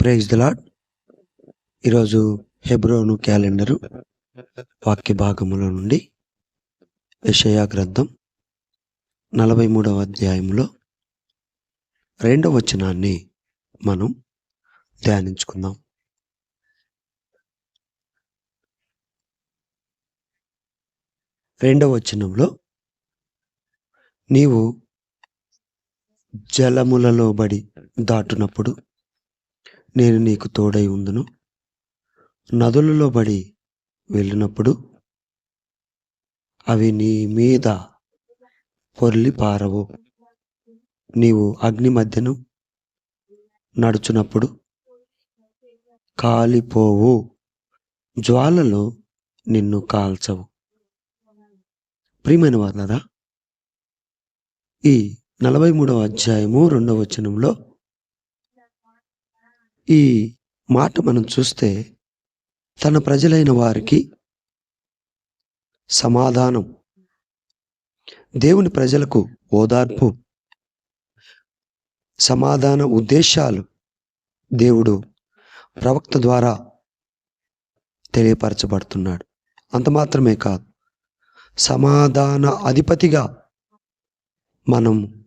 Praise the lord ఈరోజు హెబ్రోను calendar వాక్య భాగముల నుండి విషయా గ్రంథం నలభై మూడవ అధ్యాయంలో రెండవ వచనాన్ని మనం ధ్యానించుకుందాం. రెండవ వచనంలో నీవు జలములలో బడి దాటునప్పుడు నేను నీకు తోడై ఉందును. నదులలో బడి వెళ్ళినప్పుడు అవి నీ మీద పొర్లి పారవు. నీవు అగ్ని మధ్యను నడుచునప్పుడు కాలిపోవు. జ్వాలలు నిన్ను కాల్చవు. ప్రియమైన వాళ్ళరా ఈ నలభై మూడవ అధ్యాయము రెండవ వచనంలో ఈ మాట మనం చూస్తే తన ప్రజలైన వారికి సమాధానం దేవుని ప్రజలకు ఓదార్పు సమాధాన ఉద్దేశాలు దేవుడు ప్రవక్త ద్వారా తెలియపరచబడుతున్నాడు. అంత మాత్రమే కాదు సమాధాన అధిపతిగా మనం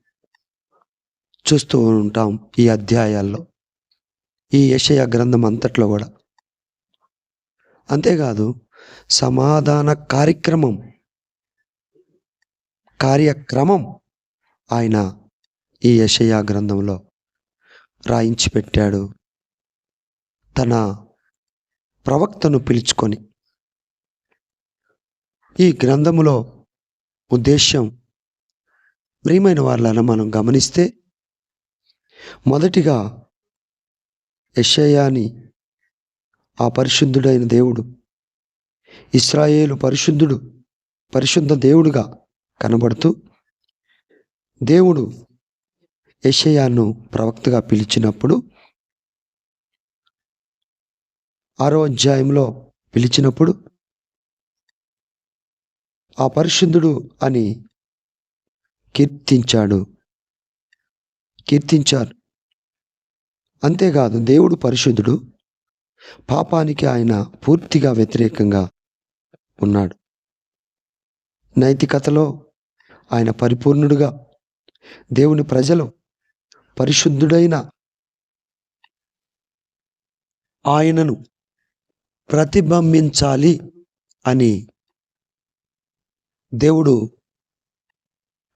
చూస్తూ ఉంటాం ఈ అధ్యాయాల్లో. ఈ యషయ గ్రంథం అంతట్లో కూడా. అంతేకాదు సమాధాన కార్యక్రమం కార్యక్రమం ఆయన ఈ యషయా గ్రంథంలో రాయించి పెట్టాడు తన ప్రవక్తను పిలుచుకొని. ఈ గ్రంథములో ఉద్దేశ్యం ప్రియమైన వాళ్ళను మనం గమనిస్తే మొదటిగా యషయాని ఆ పరిశుద్ధుడైన దేవుడు. ఇస్రాయేలు పరిశుద్ధుడు పరిశుద్ధ దేవుడుగా కనబడుతూ దేవుడు యషయాను ప్రవక్తగా పిలిచినప్పుడు ఆరో అధ్యాయంలో పిలిచినప్పుడు ఆ పరిశుద్ధుడు అని కీర్తించాడు. కీర్తించారు. అంతేకాదు దేవుడు పరిశుద్ధుడు. పాపానికి ఆయన పూర్తిగా వ్యతిరేకంగా ఉన్నాడు. నైతికతలో ఆయన పరిపూర్ణుడుగా దేవుని ప్రజలు పరిశుద్ధుడైన ఆయనను ప్రతిబింబించాలి అని దేవుడు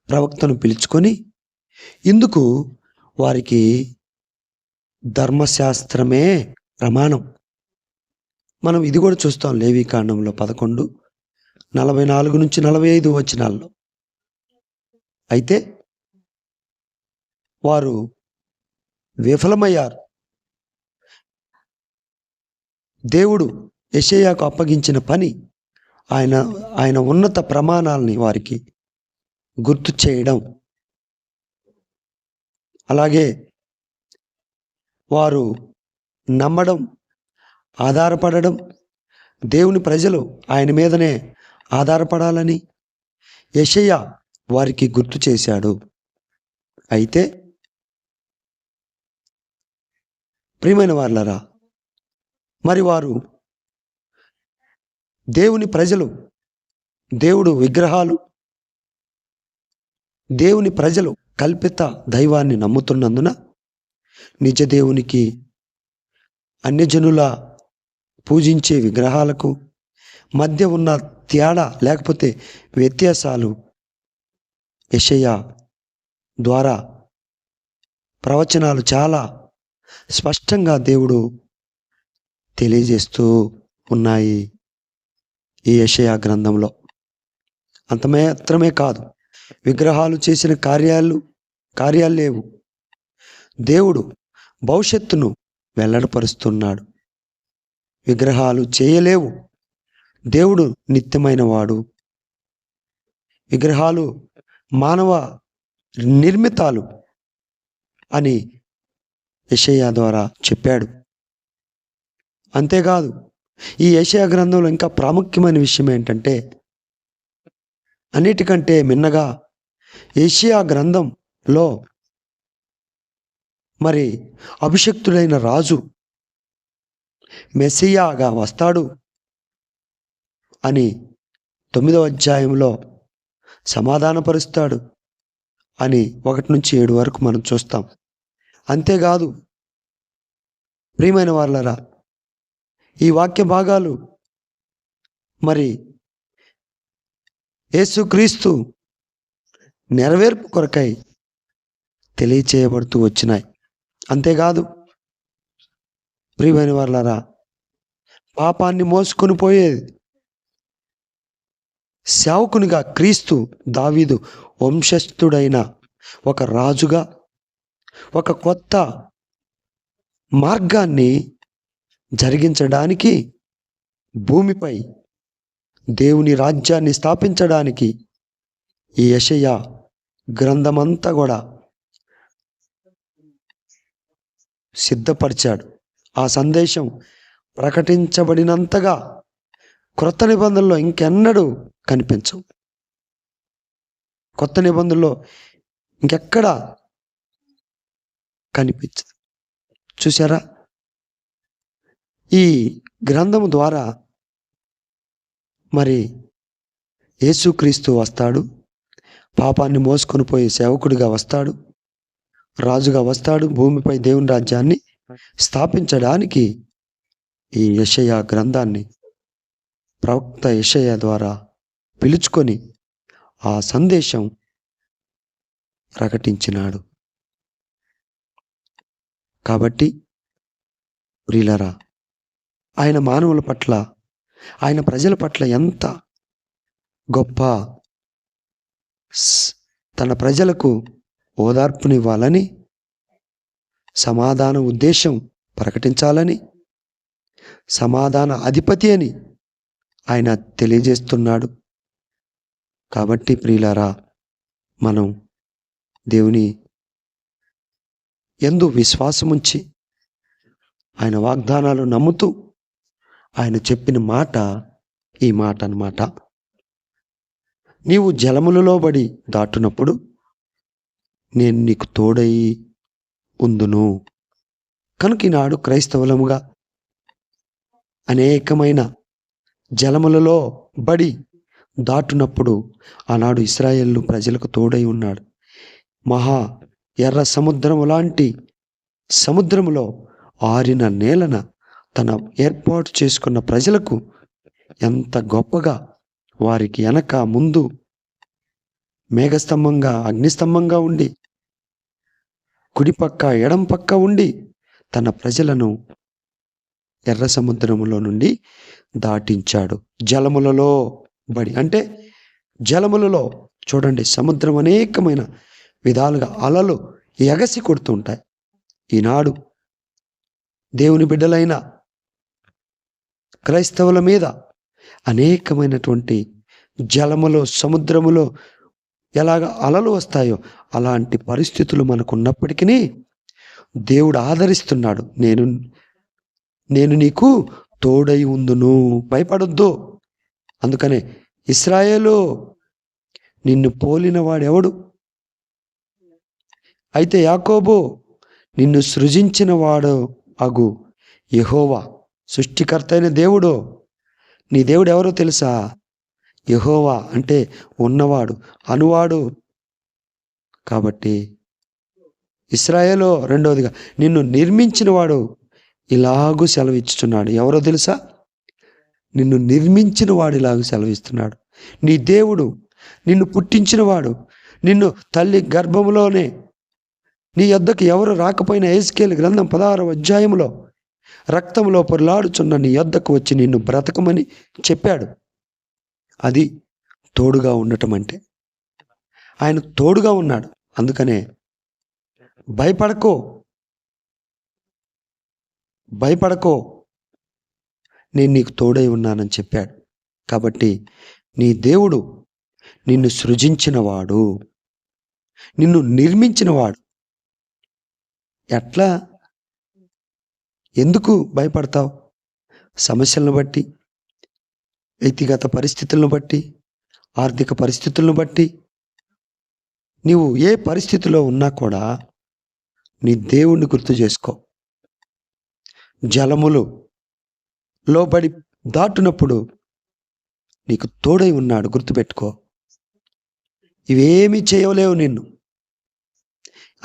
ప్రవక్తను పిలుచుకొని ఇందుకు వారికి ధర్మశాస్త్రమే ప్రమాణం. మనం ఇది కూడా చూస్తాం లేవి కాండంలో పదకొండు నలభై నాలుగు నుంచి నలభై ఐదు వచనాల్లో. అయితే వారు విఫలమయ్యారు. దేవుడు యషయాకు అప్పగించిన పని ఆయన ఆయన ఉన్నత ప్రమాణాలని వారికి గుర్తు చేయడం. అలాగే వారు నమ్మడం ఆధారపడడం దేవుని ప్రజలు ఆయన మీదనే ఆధారపడాలని యషయ్య వారికి గుర్తు చేశాడు. అయితే ప్రియమైన వాళ్ళరా మరి వారు దేవుని ప్రజలు దేవుడు విగ్రహాలు దేవుని ప్రజలు కల్పిత దైవాన్ని నమ్ముతున్నందున నిజ దేవునికి అన్యజనుల పూజించే విగ్రహాలకు మధ్య ఉన్న తేడా లేకపోతే వ్యత్యాసాలు యషయ ద్వారా ప్రవచనాలు చాలా స్పష్టంగా దేవుడు తెలియజేస్తూ ఉన్నాయి ఈ యషయా గ్రంథంలో. అంత మాత్రమే కాదు విగ్రహాలు చేసిన కార్యాలు కార్యాలు లేవు. దేవుడు భవిష్యత్తును వెల్లడపరుస్తున్నాడు. విగ్రహాలు చేయలేవు. దేవుడు నిత్యమైన వాడు విగ్రహాలు మానవ నిర్మితాలు అని యషయ ద్వారా చెప్పాడు. అంతేకాదు ఈ ఏషియా గ్రంథంలో ఇంకా ప్రాముఖ్యమైన విషయం ఏంటంటే అన్నిటికంటే మిన్నగా ఏషియా గ్రంథంలో మరి అభిషక్తుడైన రాజు మెస్సియాగా వస్తాడు అని తొమ్మిదవ అధ్యాయంలో సమాధానపరుస్తాడు అని ఒకటి నుంచి ఏడు వరకు మనం చూస్తాం. అంతేకాదు ప్రియమైన వాళ్ళరా ఈ వాక్య భాగాలు మరి యేసుక్రీస్తు నెరవేర్పు కొరకై తెలియచేయబడుతూ వచ్చినాయి. అంతేకాదు ప్రియమైన వాళ్ళరా పాపాన్ని మోసుకొని పోయేది సేవకునిగా క్రీస్తు దావీదు వంశస్థుడైన ఒక రాజుగా ఒక కొత్త మార్గాన్ని జరిగించడానికి భూమిపై దేవుని రాజ్యాన్ని స్థాపించడానికి ఈ యషయ గ్రంథమంతా కూడా సిద్ధపరిచాడు. ఆ సందేశం ప్రకటించబడినంతగా క్రొత్త నిబంధనలో ఇంకెన్నడూ కనిపించవు. కొత్త నిబంధనలో ఇంకెక్కడ కనిపించదు. చూసారా ఈ గ్రంథము ద్వారా మరి యేసుక్రీస్తు వస్తాడు. పాపాన్ని మోసుకొని పోయే సేవకుడిగా వస్తాడు. రాజుగా వస్తాడు భూమిపై దేవుని రాజ్యాన్ని స్థాపించడానికి ఈ యషయ గ్రంథాన్ని ప్రవక్త యషయ ద్వారా పిలుచుకొని ఆ సందేశం ప్రకటించినాడు. కాబట్టి ప్రిలరా ఆయన మానవుల పట్ల ఆయన ప్రజల పట్ల ఎంత గొప్ప స్- తన ప్రజలకు ఓదార్పునివ్వాలని సమాధాన ఉద్దేశం ప్రకటించాలని సమాధాన అధిపతి అని ఆయన తెలియజేస్తున్నాడు. కాబట్టి ప్రియులారా మనం దేవుని ఎందు విశ్వాసముంచి ఆయన వాగ్దానాలు నమ్ముతూ ఆయన చెప్పిన మాట ఈ మాట అన్నమాట. నీవు జలములలో బడి దాటునప్పుడు నేను నీకు తోడై ఉందును. కనుక ఈనాడు క్రైస్తవులముగా అనేకమైన జలములలో బడి దాటునప్పుడు ఆనాడు ఇస్రాయేళ్ళు ప్రజలకు తోడై ఉన్నాడు. మహా ఎర్ర సముద్రము లాంటి సముద్రములో ఆరిన నేలన తన ఏర్పాటు చేసుకున్న ప్రజలకు ఎంత గొప్పగా వారికి వెనక ముందు మేఘస్తంభంగా అగ్నిస్తంభంగా ఉండి కుడిపక్క ఎడం పక్క ఉండి తన ప్రజలను ఎర్ర సముద్రములో నుండి దాటించాడు. జలములలో బడి అంటే జలములలో చూడండి సముద్రం అనేకమైన విధాలుగా అలలు ఎగసి కొడుతుంటాయి ఈనాడు దేవుని బిడ్డలైన క్రైస్తవుల మీద అనేకమైనటువంటి జలములో సముద్రములో ఎలాగ అలలు వస్తాయో అలాంటి పరిస్థితులు మనకు ఉన్నప్పటికీ దేవుడు ఆదరిస్తున్నాడు. నేను నేను నీకు తోడై ఉందును భయపడొద్దు. అందుకనే ఇస్రాయేలు నిన్ను పోలిన వాడెవడు? అయితే యాకోబు నిన్ను సృజించిన వాడు అగు యహోవా సృష్టికర్త అయిన దేవుడు. నీ దేవుడు ఎవరో తెలుసా? యహోవా అంటే ఉన్నవాడు అనువాడు. కాబట్టి ఇస్రాయేలో రెండవదిగా నిన్ను నిర్మించినవాడు ఇలాగూ సెలవిచ్చుచున్నాడు. ఎవరో తెలుసా? నిన్ను నిర్మించిన వాడు ఇలాగూ సెలవిస్తున్నాడు. నీ దేవుడు నిన్ను పుట్టించినవాడు. నిన్ను తల్లి గర్భంలోనే నీ యొద్దకు ఎవరు రాకపోయినా ఏసుకేలు గ్రంథం పదహారవ అధ్యాయంలో రక్తంలో పొరలాడుచున్న నీ యొద్దకు వచ్చి నిన్ను బ్రతకమని చెప్పాడు. అది తోడుగా ఉండటం అంటే ఆయన తోడుగా ఉన్నాడు. అందుకనే భయపడకో. భయపడకో. నేను నీకు తోడై ఉన్నానని చెప్పాడు. కాబట్టి నీ దేవుడు నిన్ను సృజించినవాడు. నిన్ను నిర్మించినవాడు. ఎట్లా? ఎందుకు భయపడతావు? సమస్యలను బట్టి వ్యక్తిగత పరిస్థితులను బట్టి ఆర్థిక పరిస్థితులను బట్టి నీవు ఏ పరిస్థితిలో ఉన్నా కూడా నీ దేవుణ్ణి గుర్తు చేసుకో. జలములు లోబడి దాటునప్పుడు నీకు తోడై ఉన్నాడు గుర్తుపెట్టుకో. ఇవేమీ చేయలేవు నిన్ను.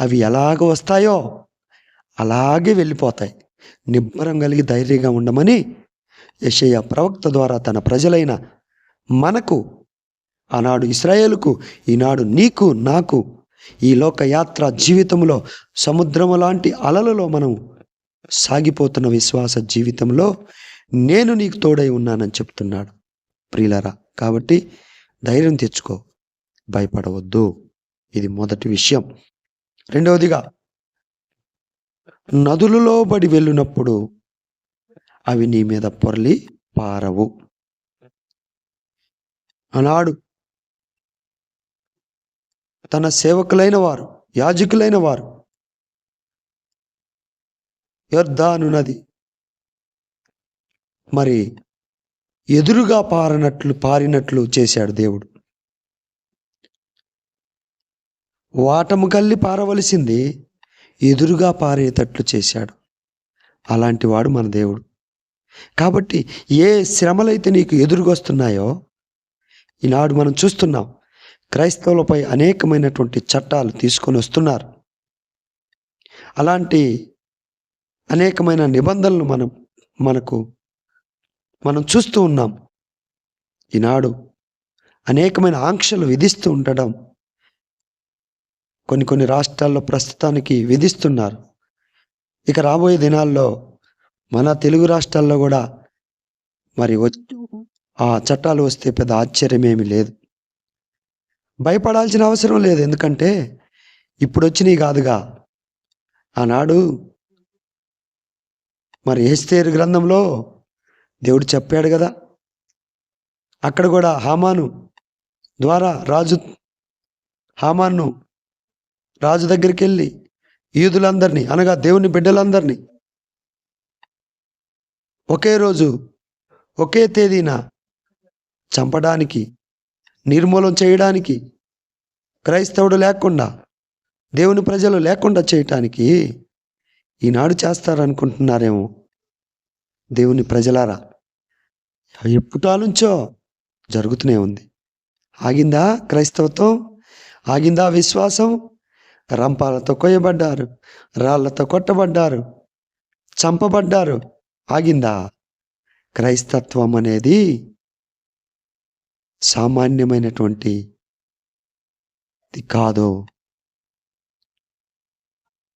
అవి ఎలాగ వస్తాయో అలాగే వెళ్ళిపోతాయి. నిబ్బరం కలిగి ధైర్యంగా ఉండమని యషయ ప్రవక్త ద్వారా తన ప్రజలైన మనకు ఆనాడు ఇస్రాయేలుకు ఈనాడు నీకు నాకు ఈ లోకయాత్ర జీవితంలో సముద్రము లాంటి అలలలో మనం సాగిపోతున్న విశ్వాస జీవితంలో నేను నీకు తోడై ఉన్నానని చెప్తున్నాడు. ప్రియులరా కాబట్టి ధైర్యం తెచ్చుకో భయపడవద్దు. ఇది మొదటి విషయం. రెండవదిగా నదులలో బడి వెళ్ళినప్పుడు అవి నీ మీద పొరలి పారవు. ఆనాడు తన సేవకులైన వారు యాజకులైన వారు యొర్దాను నది మరి ఎదురుగా పారినట్లు పారినట్లు చేశాడు దేవుడు. వాటము కల్లి పారవలసింది ఎదురుగా పారేటట్లు చేశాడు. అలాంటి వాడు మన దేవుడు. కాబట్టి ఏ శ్రమలైతే నీకు ఎదురుగొస్తున్నాయో ఈనాడు మనం చూస్తున్నాం క్రైస్తవులపై అనేకమైనటువంటి చట్టాలు తీసుకొని వస్తున్నారు. అలాంటి అనేకమైన నిబంధనలు మనం మనకు మనం చూస్తూ ఉన్నాం. ఈనాడు అనేకమైన ఆంక్షలు విధిస్తూ ఉండడం కొన్ని కొన్ని రాష్ట్రాల్లో ప్రస్తుతానికి విధిస్తున్నారు. ఇక రాబోయే దినాల్లో మన తెలుగు రాష్ట్రాల్లో కూడా మరి ఆ చట్టాలు వస్తే పెద్ద ఆశ్చర్యమేమి లేదు. భయపడాల్సిన అవసరం లేదు. ఎందుకంటే ఇప్పుడు వచ్చినాయి కాదుగా. ఆనాడు మరి ఏస్తేరు గ్రంథంలో దేవుడు చెప్పాడు కదా. అక్కడ కూడా హామాను ద్వారా రాజు హామాన్ను రాజు దగ్గరికి వెళ్ళి యూదులందరినీ అనగా దేవుని బిడ్డలందరినీ ఒకే రోజు ఒకే తేదీన చంపడానికి నిర్మూలం చేయడానికి క్రైస్తవుడు లేకుండా దేవుని ప్రజలు లేకుండా చేయటానికి ఈనాడు చేస్తారనుకుంటున్నారేమో దేవుని ప్రజలారా. ఎప్పుటా నుంచో జరుగుతూనే ఉంది. ఆగిందా క్రైస్తవత్వం? ఆగిందా విశ్వాసం? రంపాలతో కొయ్యబడ్డారు రాళ్ళతో కొట్టబడ్డారు చంపబడ్డారు ఆగిందా? క్రైస్తత్వం అనేది సామాన్యమైనటువంటి కాదు.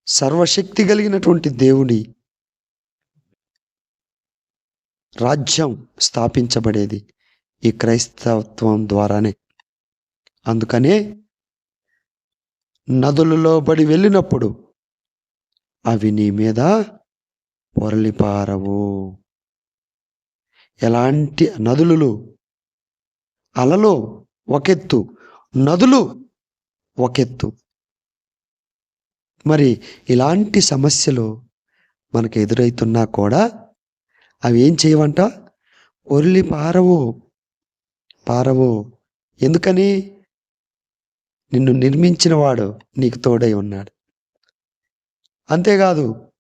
సర్వశక్తి కలిగినటువంటి దేవుడి రాజ్యం స్థాపించబడేది ఈ క్రైస్తవత్వం ద్వారానే. అందుకనే నదులలో బడి వెళ్ళినప్పుడు అవి నీ మీద పొరలిపారవు. ఎలాంటి నదులు అలలు ఒకెత్తు. నదులు ఒకెత్తు. మరి ఇలాంటి సమస్యలు మనకు ఎదురవుతున్నా కూడా అవి ఏం చేయవంట? ఒర్లి పారవు. పారవు ఎందుకని? నిన్ను నిర్మించిన వాడు నీకు తోడై ఉన్నాడు. అంతేకాదు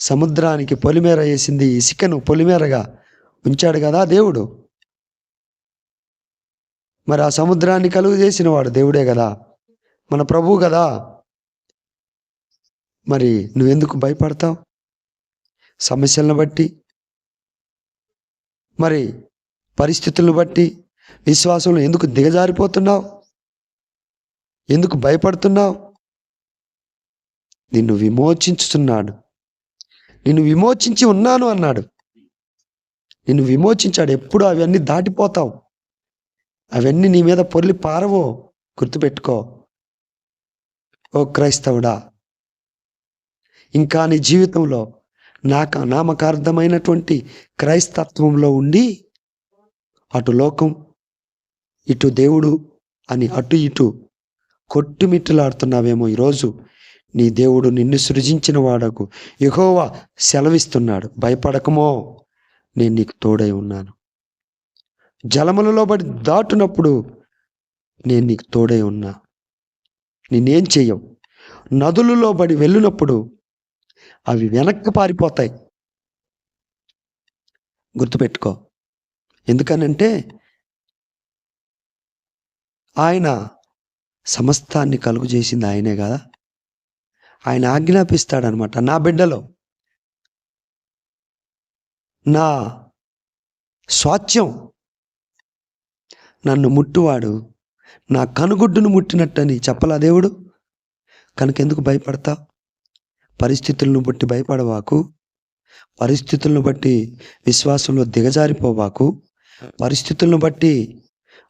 సముద్రానికి పొలిమేర వేసింది ఇసుకను పొలిమేరగా ఉంచాడు కదా దేవుడు. మరి ఆ సముద్రాన్ని కలుగు చేసిన వాడు దేవుడే కదా? మన ప్రభువు కదా? మరి నువ్వెందుకు భయపడతావు? సమస్యలను బట్టి మరి పరిస్థితులను బట్టి విశ్వాసంలో ఎందుకు దిగజారిపోతున్నావు? ఎందుకు భయపడుతున్నావు? నిన్ను విమోచించుతున్నాడు నిన్ను విమోచించి ఉన్నాను అన్నాడు. నిన్ను విమోచించాడు. ఎప్పుడు అవన్నీ దాటిపోతావు. అవన్నీ నీ మీద పొర్లి పారవో? గుర్తుపెట్టుకో. ఓ క్రైస్తవుడా! ఇంకా నీ జీవితంలో నాక నామకార్థమైనటువంటి క్రైస్తత్వంలో ఉండి అటు లోకం ఇటు దేవుడు అని అటు ఇటు కొట్టుమిట్టులాడుతున్నావేమో ఈరోజు. నీ దేవుడు నిన్ను సృజించిన వాడకు. యహోవా సెలవిస్తున్నాడు. భయపడకమో నేను నీకు తోడై ఉన్నాను. జలములలో పడి దాటునప్పుడు నేను నీకు తోడై ఉన్నా. నేనేం చెయ్యవు. నదులలో పడి వెళ్ళినప్పుడు అవి వెనక్కి పారిపోతాయి. గుర్తుపెట్టుకో. ఎందుకనంటే ఆయన సమస్తాన్ని కలుగు చేసింది ఆయనే కదా. ఆయన ఆజ్ఞాపిస్తాడనమాట. నా బిడ్డలో నా స్వాచ్యం నన్ను ముట్టువాడు నా కనుగుడ్డును ముట్టినట్టని చెప్పలా దేవుడు? కనుకెందుకు భయపడతావు పరిస్థితులను బట్టి భయపడవాకు పరిస్థితులను బట్టి విశ్వాసంలో దిగజారిపోవాకు పరిస్థితులను బట్టి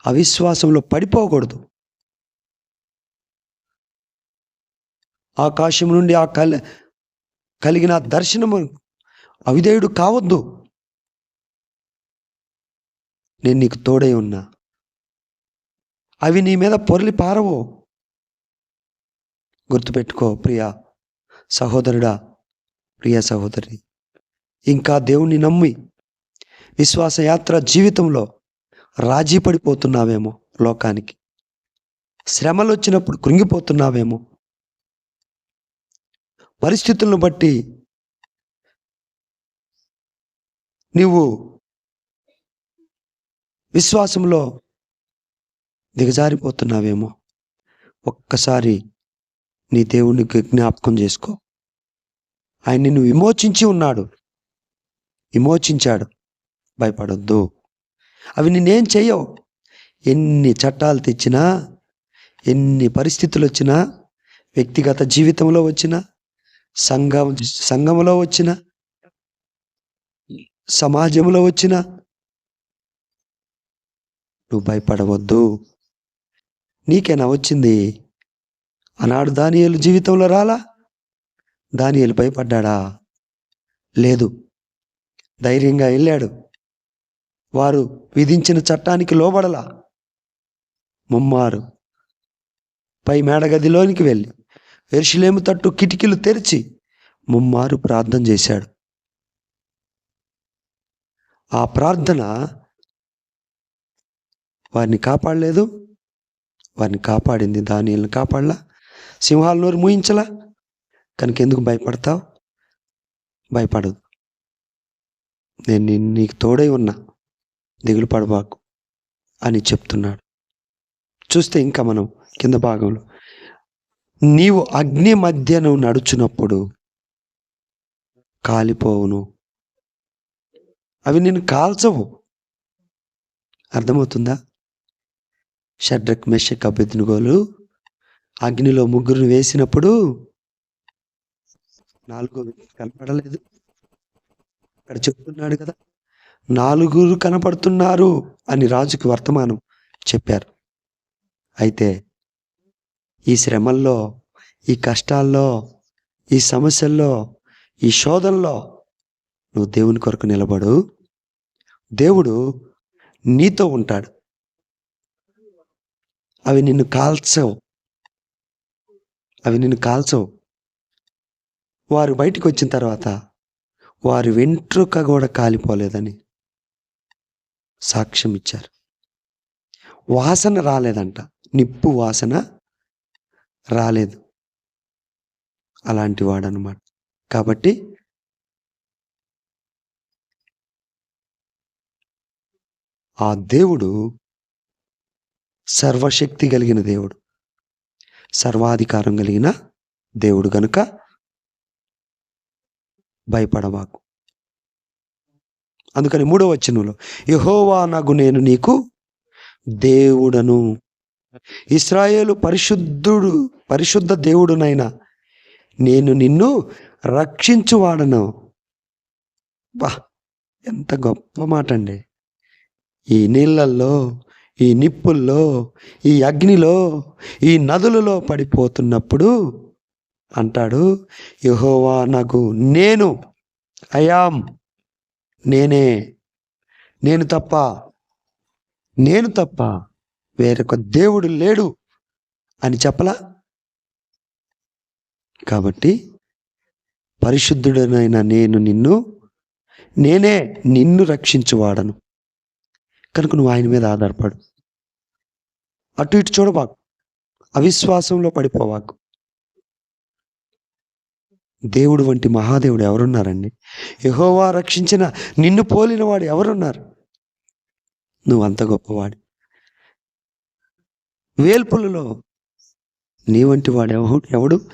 అవిశ్వాసంలో పడిపోకూడదు. ఆకాశం నుండి ఆ కలి కలిగిన దర్శనము. అవిధేయుడు కావద్దు. నేను నీకు తోడై ఉన్నా. అవి నీ మీద పొరలి పారవు. గుర్తుపెట్టుకో ప్రియా సహోదరుడా ప్రియ సహోదరి. ఇంకా దేవుణ్ణి నమ్మి విశ్వాసయాత్ర జీవితంలో రాజీ పడిపోతున్నావేమో లోకానికి. శ్రమలు వచ్చినప్పుడు కృంగిపోతున్నావేమో పరిస్థితులను బట్టి నీవు విశ్వాసంలో దిగజారిపోతున్నావేమో. ఒక్కసారి నీ దేవునికి జ్ఞాపకం చేసుకో. ఆయన నిన్ను విమోచించి ఉన్నాడు. విమోచించాడు. భయపడొద్దు. అవి నిన్నేం చెయ్యవు. ఎన్ని చట్టాలు తెచ్చినా ఎన్ని పరిస్థితులు వచ్చినా వ్యక్తిగత జీవితంలో వచ్చినా సంఘం సంఘంలో వచ్చిన సమాజంలో వచ్చిన నువ్వు భయపడవద్దు. నీకేనా వచ్చింది? ఆనాడు దానియలు జీవితంలో రాలా? దానియలు భయపడ్డాడా? లేదు. ధైర్యంగా వెళ్ళాడు. వారు విధించిన చట్టానికి లోబడలా. ముమ్మారు. పై మేడగదిలోనికి వెళ్ళి ఎరుషులేము తట్టు కిటికీలు తెరిచి ముమ్మారు ప్రార్థన చేశాడు. ఆ ప్రార్థన వారిని కాపాడలేదు. వారిని కాపాడింది దానిని కాపాడలా? సింహాల నోరు మూయించలా? కనుక ఎందుకు భయపడతావు? భయపడదు. నేను నీకు తోడై ఉన్నా. దిగులు పడబాకు అని చెప్తున్నాడు. చూస్తే ఇంకా మనం కింద భాగంలో నీవు అగ్ని మధ్యను నడుచున్నప్పుడు కాలిపోవును. అవి నేను కాల్చవు. అర్థమవుతుందా? షడ్రక్ మెషక్ అభ్యర్థినుగోలు అగ్నిలో ముగ్గురు వేసినప్పుడు నాలుగో కనపడలేదు. అక్కడ చెప్తున్నాడు కదా నాలుగురు కనపడుతున్నారు అని రాజుకి వర్తమానం చెప్పారు. అయితే ఈ శ్రమల్లో ఈ కష్టాల్లో ఈ సమస్యల్లో ఈ శోధనలో నువ్వు దేవుని కొరకు నిలబడు. దేవుడు నీతో ఉంటాడు. అవి నిన్ను కాల్చవు. అవి నిన్ను కాల్చవు. వారు బయటికి వచ్చిన తర్వాత వారి వెంట్రుక కూడా కాలిపోలేదని సాక్ష్యం ఇచ్చారు. వాసన రాలేదంట. నిప్పు వాసన రాలేదు. అలాంటి వాడనమాట. కాబట్టి ఆ దేవుడు సర్వశక్తి కలిగిన దేవుడు. సర్వాధికారం కలిగిన దేవుడు గనుక భయపడవాకు అందుకని మూడో వచనంలో యహోవా నగు నేను నీకు దేవుడను. ఇస్రాయేలు పరిశుద్ధుడు పరిశుద్ధ దేవుడునైనా నేను నిన్ను రక్షించువాడను. బా ఎంత గొప్ప మాట అండి ఈ నీళ్ళల్లో ఈ నిప్పుల్లో ఈ అగ్నిలో ఈ నదులలో పడిపోతున్నప్పుడు అంటాడు యహోవా నాకు నేను అయాం నేనే నేను తప్ప నేను తప్ప వేరొక దేవుడు లేడు అని చెప్పలా? కాబట్టి పరిశుద్ధుడనైన నేను నిన్ను నేనే నిన్ను రక్షించువాడను. కనుక నువ్వు ఆయన మీద ఆధారపడు. అటు ఇటు చూడబాకు. అవిశ్వాసంలో పడిపోవాకు. దేవుడు వంటి మహాదేవుడు ఎవరున్నారండి? యహోవా రక్షించిన నిన్ను పోలిన వాడు ఎవరున్నారు? నువ్వు అంత గొప్పవాడు. వేల్పులలో నీ వంటి వాడు ఎవడు? ఎవడు?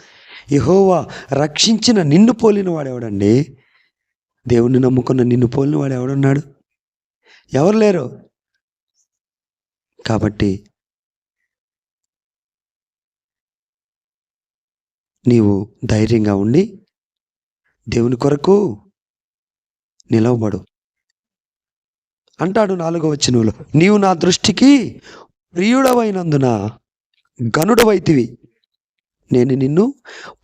యహోవా రక్షించిన నిన్ను పోలిన వాడెవడండి? దేవుణ్ణి నమ్ముకున్న నిన్ను పోలిన వాడు ఎవడున్నాడు ఎవరు లేరు? కాబట్టి నీవు ధైర్యంగా ఉండి దేవుని కొరకు నిలవబడు. అంటాడు నాలుగో వచ్చినలో నీవు నా దృష్టికి ప్రియుడవైనందున గనుడవైతివి నేను నిన్ను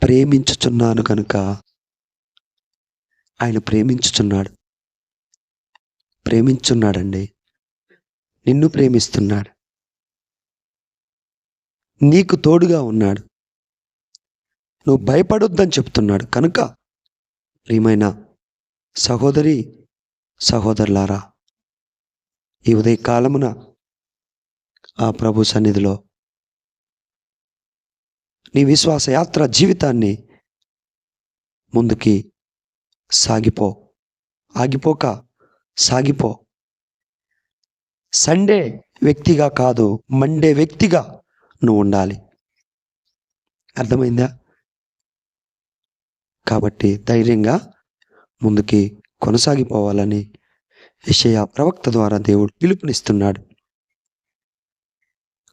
ప్రేమించుచున్నాను కనుక ఆయన ప్రేమించుచున్నాడు. ప్రేమించున్నాడండి. నిన్ను ప్రేమిస్తున్నాడు. నీకు తోడుగా ఉన్నాడు. నువ్వు భయపడొద్దని చెప్తున్నాడు. కనుక ప్రియమైన సహోదరి సహోదరులారా ఈ ఉదయ కాలమున ఆ ప్రభు సన్నిధిలో నీ విశ్వాస యాత్ర జీవితాన్ని ముందుకి సాగిపో. ఆగిపోక సాగిపో. సండే వ్యక్తిగా కాదు మండే వ్యక్తిగా నువ్వు ఉండాలి. అర్థమైందా? కాబట్టి ధైర్యంగా ముందుకి కొనసాగిపోవాలని విషయ ప్రవక్త ద్వారా దేవుడు పిలుపునిస్తున్నాడు.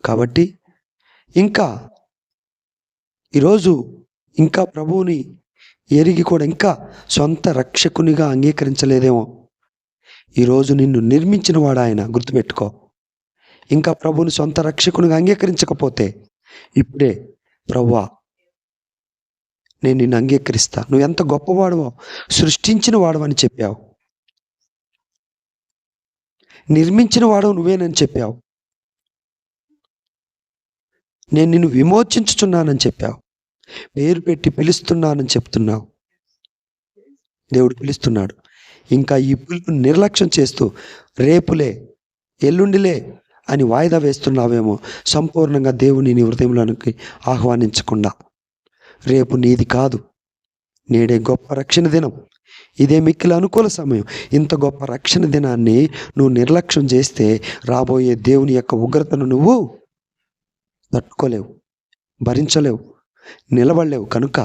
కాబట్టి ఇంకా ఈరోజు ఇంకా ప్రభువుని ఎరిగి కూడా ఇంకా సొంత రక్షకునిగా అంగీకరించలేదేమో. ఈరోజు నిన్ను నిర్మించిన వాడు ఆయన గుర్తుపెట్టుకో. ఇంకా ప్రభువుని సొంత రక్షకునిగా అంగీకరించకపోతే ఇప్పుడే ప్రవ్వా నేను నిన్ను అంగీకరిస్తా. నువ్వు ఎంత గొప్పవాడవో సృష్టించిన వాడవని చెప్పావు. నిర్మించిన వాడు నువ్వేనని చెప్పావు. నేను నిన్ను విమోచించుచున్నానని చెప్పావు. పేరు పెట్టి పిలుస్తున్నానని చెప్తున్నావు. దేవుడు పిలుస్తున్నాడు. ఇంకా ఈ పిలుపు నిర్లక్ష్యం చేస్తూ రేపులే ఎల్లుండిలే అని వాయిదా వేస్తున్నావేమో. సంపూర్ణంగా దేవుని నీ హృదయంలోనికి ఆహ్వానించకుండా. రేపు నీది కాదు. నేడే గొప్ప రక్షణ దినం. ఇదే మిక్కిల అనుకూల సమయం. ఇంత గొప్ప రక్షణ దినాన్ని నువ్వు నిర్లక్ష్యం చేస్తే రాబోయే దేవుని యొక్క ఉగ్రతను నువ్వు తట్టుకోలేవు భరించలేవు నిలబడలేవు కనుక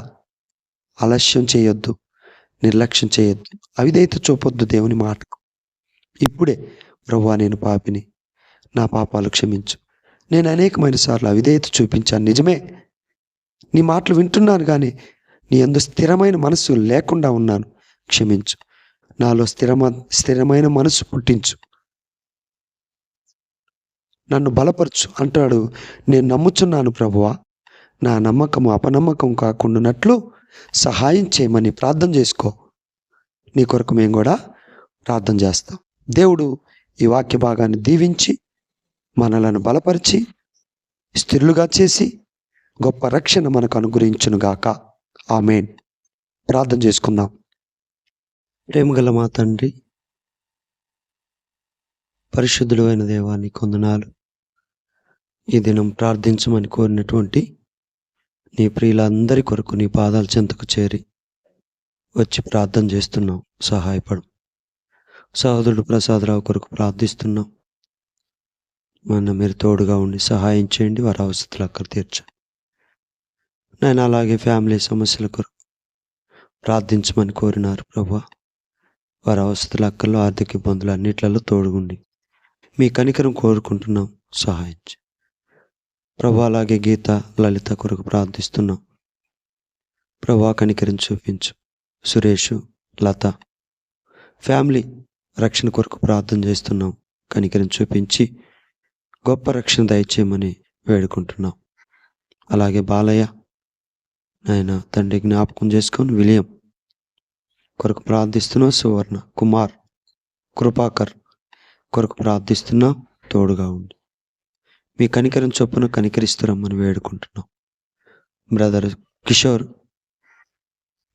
ఆలస్యం చేయొద్దు నిర్లక్ష్యం చేయొద్దు అవిధేయత చూపొద్దు దేవుని మాటకు. ఇప్పుడే ప్రవ్వా నేను పాపిని నా పాపాలు క్షమించు. నేను అనేకమైన సార్లు అవిధేయత చూపించాను నిజమే. నీ మాటలు వింటున్నాను కానీ నీ అందు స్థిరమైన మనసు లేకుండా ఉన్నాను క్షమించు. నాలో స్థిరమ స్థిరమైన మనసు పుట్టించు. నన్ను బలపరచు అంటాడు. నేను నమ్ముచున్నాను ప్రభువా. నా నమ్మకం అపనమ్మకం కాకుండానట్లు సహాయం చేయమని ప్రార్థన చేసుకో. నీ కొరకు మేము కూడా ప్రార్థన చేస్తాం. దేవుడు ఈ వాక్య భాగాన్ని దీవించి మనలను బలపరిచి స్థిరులుగా చేసి గొప్ప రక్షణ మనకు అనుగ్రహించునుగాక ఆమెన్. ప్రార్థన చేసుకుందాం. ప్రేమగల మా తండ్రి పరిశుద్ధుడు అయిన దేవాన్ని కొందనాలు. ఈ దినం ప్రార్థించమని కోరినటువంటి నీ ప్రియులందరి కొరకు నీ పాదాల చెంతకు చేరి వచ్చి ప్రార్థన చేస్తున్నాం. సహాయపడు. సహోదరుడు ప్రసాదరావు కొరకు ప్రార్థిస్తున్నాం. మన మీరు తోడుగా ఉండి సహాయం చేయండి. వారి అవసరాలు అక్కడ తీర్చండి నేను అలాగే ఫ్యామిలీ సమస్యల కొరకు ప్రార్థించమని కోరినారు ప్రభా. వారి అవసరాల అక్కల్లో ఆర్థిక ఇబ్బందులు అన్నిట్లలో తోడుగుండి మీ కనికరం కోరుకుంటున్నాం. సహాయం ప్రభా అలాగే గీత లలిత కొరకు ప్రార్థిస్తున్నాం. ప్రభా కనికరించి చూపించు. సురేష్ లత ఫ్యామిలీ రక్షణ కొరకు ప్రార్థన చేస్తున్నాం. కనికరించి చూపించి గొప్ప రక్షణ దయచేయమని వేడుకుంటున్నాం. అలాగే బాలయ్య నాయన తండ్రి జ్ఞాపకం చేసుకొని విలియం కొరకు ప్రార్థిస్తున్నాం సువర్ణ కుమార్ కృపాకర్ కొరకు ప్రార్థిస్తున్నాం తోడుగా ఉండి. మీ కనికరం చొప్పున కనికరిస్తురమ్మని వేడుకుంటున్నాం. బ్రదర్ కిషోర్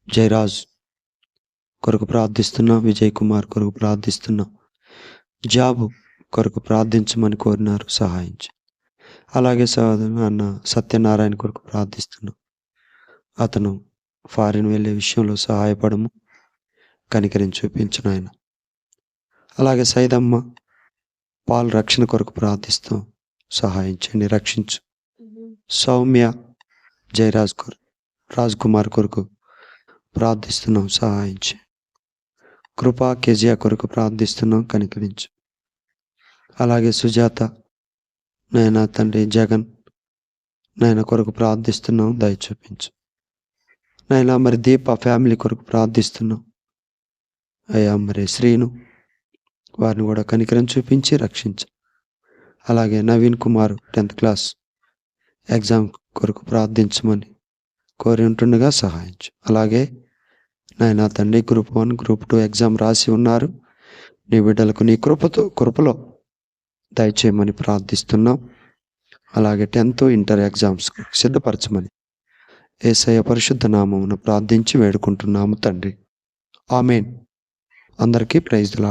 జయరాజ్ కొరకు ప్రార్థిస్తున్నాం విజయ్ కుమార్ కొరకు ప్రార్థిస్తున్నాం జాబు కొరకు ప్రార్థించమని కోరినారు సహాయించి. అలాగే సోదరు అన్న సత్యనారాయణ కొరకు ప్రార్థిస్తున్నాం. అతను ఫారిన్ వెళ్ళే విషయంలో సహాయపడము కనికరిని చూపించిన నాయన. అలాగే సైదమ్మ పాలు రక్షణ కొరకు ప్రార్థిస్తాం సహాయం చేయండి రక్షించు సౌమ్య జయరాజ్ కొరకు రాజ్ కుమార్ కొరకు ప్రార్థిస్తున్నాం సహాయం కృపా కెజియా కొరకు ప్రార్థిస్తున్నాం కనికరించు. అలాగే సుజాత నాయన తండ్రి జగన్ నాయన కొరకు ప్రార్థిస్తున్నాం దయ చూపించు. నాయన మరి దీప ఫ్యామిలీ కొరకు ప్రార్థిస్తున్నాం. అయ్యా మరి శ్రీను వారిని కూడా కనికరం చూపించి రక్షించు. అలాగే Naveen Kumar tenth class. Exam కొరకు ప్రార్థించమని కోరి ఉంటుండగా సహాయించు. అలాగే నాయన తండ్రి group one group two exam రాసి ఉన్నారు. నీ బిడ్డలకు నీ కృపతో కృపలో దయచేయమని ప్రార్థిస్తున్నాం. అలాగే టెన్త్ ఇంటర్ ఎగ్జామ్స్ సిద్ధపరచమని ఏసయ పరిశుద్ధ నామమును ప్రార్థించి వేడుకుంటున్నాము తండ్రి. ఆమెన్. అందరికీ ప్రైజ్